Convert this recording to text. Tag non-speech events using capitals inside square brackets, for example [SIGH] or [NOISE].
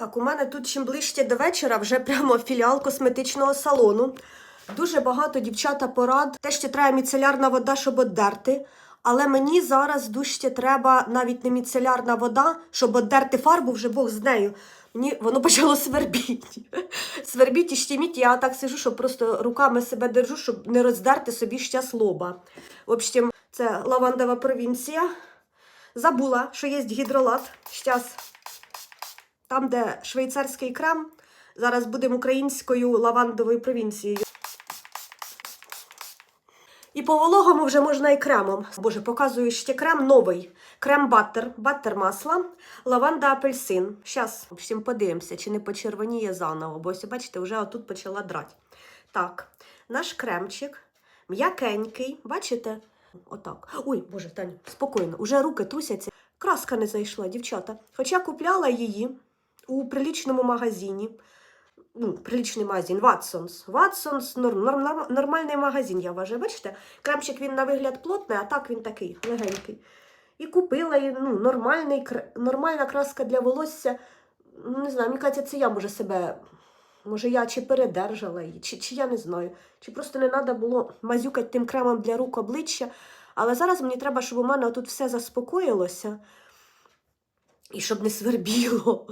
Так, у мене тут чим ближче до вечора вже прямо філіал косметичного салону. Дуже багато дівчата порад. Те, що треба міцелярна вода, щоб оддерти. Але мені зараз дужче треба навіть не міцелярна вода, щоб оддерти фарбу, вже Бог з нею. Мені воно [LAUGHS] почало свербіти. Свербіть і щеміть. Я так сижу, що просто руками себе держу, щоб не роздерти собі щас лоба. В общем, це лавандова провінція. Забула, що є гідролат. Щас там, де швейцарський крем, зараз будемо українською лавандовою провінцією. І по вологому вже можна і кремом. Боже, показую ще крем новий. Крем-баттер, баттер масла, лаванда апельсин. Зараз, в общем, подивимося, чи не почервоніє заново, бо ось, бачите, вже отут почала драти. Так, наш кремчик м'якенький, бачите? Отак. Ой, Боже, Тань, спокійно, уже руки трусяться. Краска не зайшла, дівчата. Хоча купляла її у прилічному магазині. Ну, приличний магазин, Watsons. Watsons, норм, норм, норм, нормальний магазин, я вважаю. Бачите, кремчик він на вигляд плотний, а так він такий легенький. І купила і, ну, нормальний, нормальна краска для волосся. Не знаю, мені кажеться, це я може себе. Може, я чи передержала її, чи, чи я не знаю. Чи просто не треба було мазюкати тим кремом для рук обличчя. Але зараз мені треба, щоб у мене тут все заспокоїлося і щоб не свербіло.